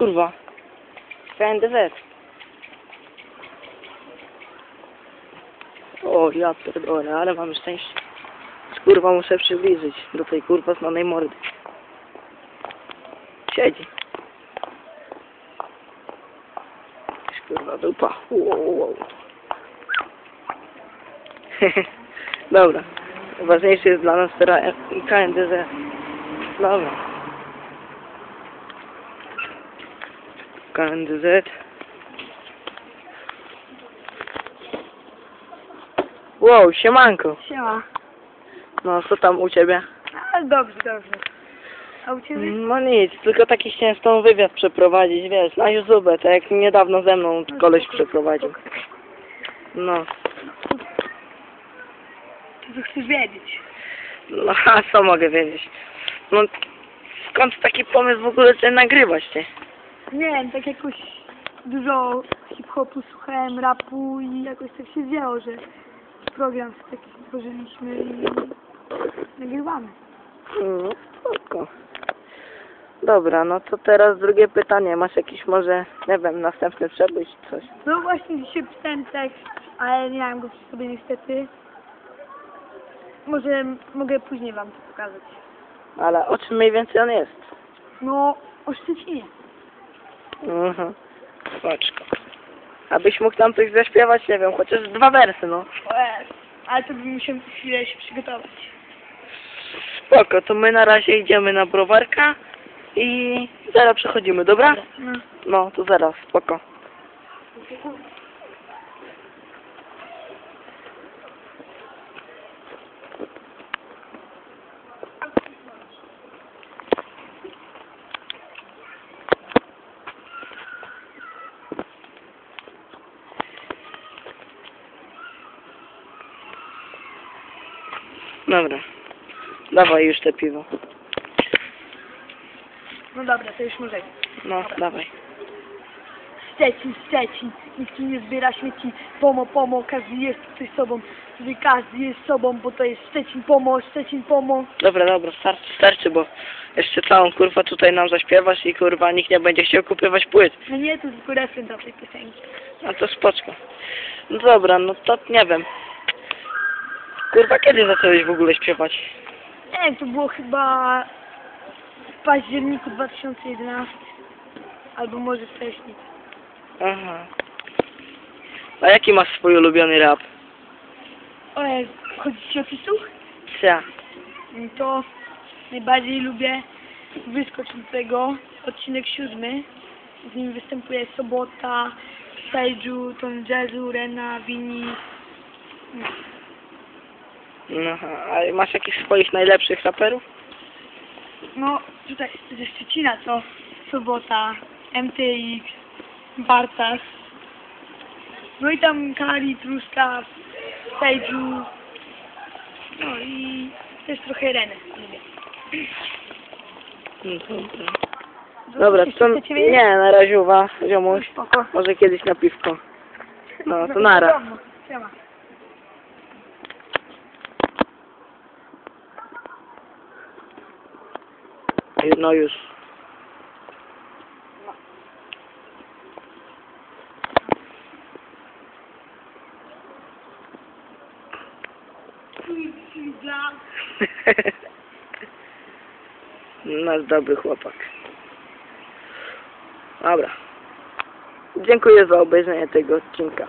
kurwa. KNDZ. O, ja pierdolę, ale mam szczęście. Kurwa, muszę przybliżyć do tej kurwa znanej mordy. Siedzi. Kurwa, dupa. Wow, wow. Dobra. Ważniejszy jest dla nas teraz KNDZ. Dobra. KNDZ. Wow, siemanko. Siema. No, co tam u ciebie? A, dobrze, dobrze. A u ciebie? No nic, tylko taki chciałem z tą wywiad przeprowadzić, wiesz, na YouTube, tak jak niedawno ze mną koleś przeprowadził. No, To co chcesz wiedzieć? no a co mogę wiedzieć? No, skąd taki pomysł w ogóle sobie nagrywać, ty? Nie wiem, tak jakoś dużo hip-hopu słuchałem, rapu i jakoś tak się wzięło, że program taki stworzyliśmy i nagrywamy. No, spoko. Dobra, no to teraz drugie pytanie. Masz jakiś może, nie wiem, następny przebój czy coś? No właśnie dzisiaj pisałem tekst, ale nie mam go przy sobie niestety. Może mogę później wam to pokazać. Ale o czym mniej więcej on jest? No, o Szczecinie. Mhm. Spoczko. Abyś mógł tam coś zaśpiewać, nie wiem, chociaż dwa wersy, no. Ale to bym musiał chwilę się przygotować. Spoko, to my na razie idziemy na browarka i zaraz przechodzimy, dobra? No. No, to zaraz, spoko. Dobra. Dawaj już te piwo. no dobra, to już może. No, dawaj. Szczecin, Szczecin, nikt nie zbiera śmieci. Pomo, pomo, każdy jest tutaj sobą. Tutaj każdy jest sobą, bo to jest Szczecin, pomo, Szczecin, pomo. Dobra, dobra, starczy, starczy, bo jeszcze całą kurwa tutaj nam zaśpiewasz i kurwa nikt nie będzie chciał kupywać płyt. No nie, to tylko refren do tej piosenki. No to spoczko. No dobra, no to nie wiem. Kurwa, kiedy zacząłeś w ogóle śpiewać? Nie to było chyba w październiku 2011. Albo może wcześniej. Aha. A jaki masz swój ulubiony rap? O, jak chodzi ci o pisuch? Cia. To najbardziej lubię wyskocz do tego. Odcinek siódmy. Z nim występuje Sobota, Sejju, Ton Jazzu, Rena, Wini. No. No, Aha, a masz jakichś swoich najlepszych raperów? No, tutaj ze Szczecina to Sobota, MTX, Bartas. No i tam Kali, Truska, Sejju. No i też trochę Renę lubię. No, dobra. To nie, na raziuwa, ziomuś. Spoko. Może kiedyś na piwko. No, to nara. Wiadomo, siema. No już. Nasz dobry chłopak. Dobra. Dziękuję za obejrzenie tego odcinka.